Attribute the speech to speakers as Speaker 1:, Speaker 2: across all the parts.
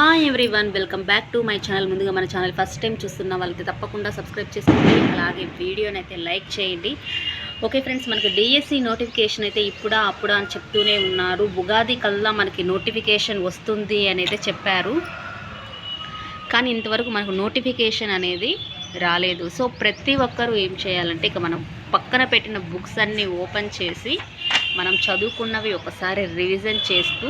Speaker 1: Hi everyone welcome back to my channel ముందుగా మన channel first time చూస్తున్న వాళ్ళకి తప్పకుండా సబ్స్క్రైబ్ చేసుకోండి. అలాగే వీడియోని అయితే లైక్ చేయండి. ఓకే ఫ్రెండ్స్ మనకి డిఎస్సి నోటిఫికేషన్ అయితే ఇప్పుడా అప్పుడా అని చెప్తూనే ఉన్నారు. ఉగాది కల్లా మనకి నోటిఫికేషన్ వస్తుంది అని అయితే చెప్పారు. కానీ ఇంతవరకు మనకు నోటిఫికేషన్ అనేది రాలేదు. సో ప్రతి ఒక్కరూ ఏం చేయాలంటే ఇక మనం పక్కన పెట్టిన బుక్స్ అన్నీ ఓపెన్ చేసి మనం చదువుకున్నవి ఒకసారి రివిజన్ చేస్తూ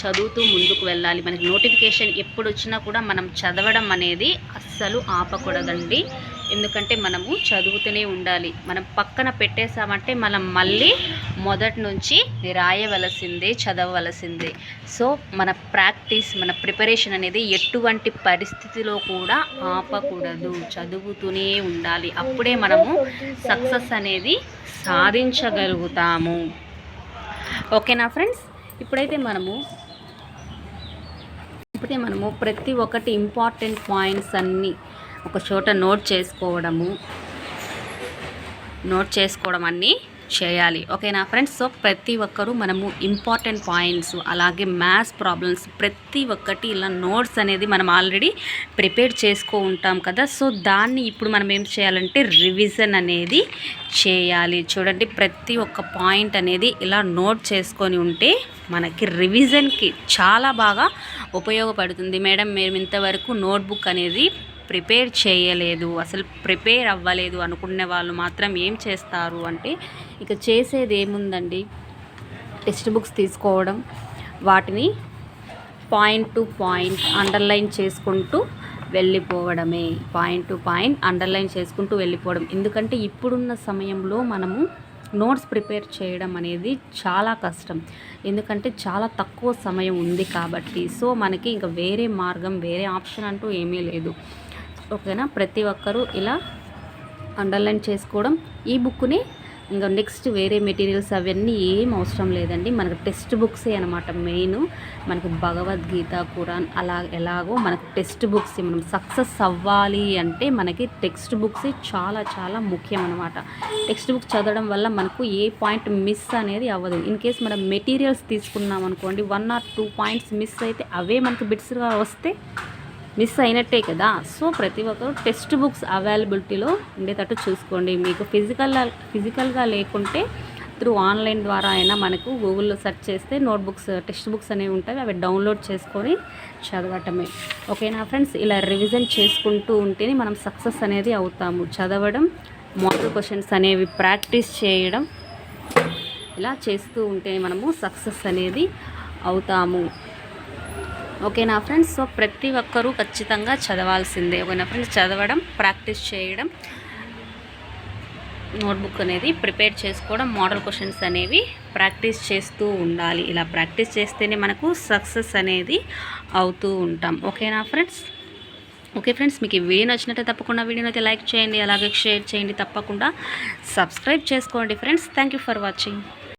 Speaker 1: చదువుతూ ముందుకు వెళ్ళాలి. మనకి నోటిఫికేషన్ ఎప్పుడు వచ్చినా కూడా మనం చదవడం అనేది అస్సలు ఆపకూడదండి. ఎందుకంటే మనము చదువుతూనే ఉండాలి. మనం పక్కన పెట్టేసామంటే మనం మళ్ళీ మొదటి నుంచి రాయవలసిందే చదవవలసిందే. సో మన ప్రాక్టీస్ మన ప్రిపరేషన్ అనేది ఎటువంటి పరిస్థితిలో కూడా ఆపకూడదు. చదువుతూనే ఉండాలి. అప్పుడే మనము సక్సెస్ అనేది సాధించగలుగుతాము. ఓకేనా ఫ్రెండ్స్? ఇప్పుడైతే మనము ఇప్పుడే మనము ప్రతి ఒక్కటి ఇంపార్టెంట్ పాయింట్స్ అన్నీ ఒక చోట నోట్ చేసుకోవడము నోట్ చేసుకోవడం అన్నీ చేయాలి. ఓకేనా? ఫ్రెండ్స్ సో ప్రతి ఒక్కరూ మనము ఇంపార్టెంట్ పాయింట్స్ అలాగే మ్యాథ్స్ ప్రాబ్లమ్స్ ప్రతి ఒక్కటి ఇలా నోట్స్ అనేది మనం ఆల్రెడీ ప్రిపేర్ చేసుకో ఉంటాం కదా. సో దాన్ని ఇప్పుడు మనం ఏం చేయాలంటే రివిజన్ అనేది చేయాలి. చూడండి ప్రతి ఒక్క పాయింట్ అనేది ఇలా నోట్ చేసుకొని ఉంటే మనకి రివిజన్కి చాలా బాగా ఉపయోగపడుతుంది. మేడం మేము ఇంతవరకు నోట్బుక్ అనేది ప్రిపేర్ చేయలేదు అసలు ప్రిపేర్ అవ్వలేదు అనుకునే వాళ్ళు మాత్రం ఏం చేస్తారు అంటే ఇక చేసేది ఏముందండి? టెక్స్ట్ బుక్స్ తీసుకోవడం వాటిని పాయింట్ టు పాయింట్ అండర్లైన్ చేసుకుంటూ వెళ్ళిపోవడమే. పాయింట్ టు పాయింట్ అండర్లైన్ చేసుకుంటూ వెళ్ళిపోవడం. ఎందుకంటే ఇప్పుడున్న సమయంలో మనము నోట్స్ ప్రిపేర్ చేయడం అనేది చాలా కష్టం. ఎందుకంటే చాలా తక్కువ సమయం ఉంది కాబట్టి. సో మనకి ఇంకా వేరే మార్గం వేరే ఆప్షన్ అంటూ ఏమీ లేదు. ఓకేనా? ప్రతి ఒక్కరూ ఇలా అండర్లైన్ చేసుకోవడం. ఈ బుక్ని ఇంకా నెక్స్ట్ వేరే మెటీరియల్స్ అవన్నీ ఏం అవసరం లేదండి. మనకు టెక్స్ట్ బుక్సే అనమాట మెయిన్. మనకు భగవద్గీత ఖురాన్ అలా ఎలాగో మనకు టెక్స్ట్ బుక్స్ మనం సక్సెస్ అవ్వాలి అంటే మనకి టెక్స్ట్ బుక్స్ చాలా చాలా ముఖ్యం అనమాట టెక్స్ట్ బుక్ చదవడం వల్ల మనకు ఏ పాయింట్ మిస్ అనేది అవ్వదు. ఇన్ కేస్ మనం మెటీరియల్స్ తీసుకున్నాం అనుకోండి one or two points miss అయితే అవే మనకు బిట్స్గా వస్తే మిస్ అయినట్టే కదా. సో ప్రతి ఒక్కరు టెక్స్ట్ బుక్స్ అవైలబిలిటీలో ఉండేటట్టు చూసుకోండి. మీకు ఫిజికల్ ఫిజికల్గా లేకుంటే త్రూ ఆన్లైన్ ద్వారా అయినా మనకు గూగుల్లో సెర్చ్ చేస్తే నోట్బుక్స్ టెక్స్ట్ బుక్స్ అనేవి ఉంటాయి. అవి డౌన్లోడ్ చేసుకొని చదవటమే. ఓకేనా ఫ్రెండ్స్? ఇలా రివిజన్ చేసుకుంటూ ఉంటేనే మనం సక్సెస్ అనేది అవుతాము. చదవడం మోడల్ క్వశ్చన్స్ అనేవి ప్రాక్టీస్ చేయడం ఇలా చేస్తూ ఉంటే మనము సక్సెస్ అనేది అవుతాము. ఓకేనా ఫ్రెండ్స్ సో ప్రతి ఒక్కరూ ఖచ్చితంగా చదవాల్సిందే. ఓకేనా ఫ్రెండ్స్ చదవడం ప్రాక్టీస్ చేయడం నోట్బుక్ అనేది ప్రిపేర్ చేసుకోవడం మోడల్ క్వశ్చన్స్ అనేవి ప్రాక్టీస్ చేస్తూ ఉండాలి. ఇలా ప్రాక్టీస్ చేస్తేనే మనకు సక్సెస్ అనేది అవుతూ ఉంటాం. ఓకేనా ఫ్రెండ్స్? ఓకే ఫ్రెండ్స్ మీకు ఈ వీడియో నచ్చినట్టే తప్పకుండా వీడియోని అయితే లైక్ చేయండి అలాగే షేర్ చేయండి తప్పకుండా. సబ్స్క్రైబ్ చేసుకోండి ఫ్రెండ్స్. Thank for watching.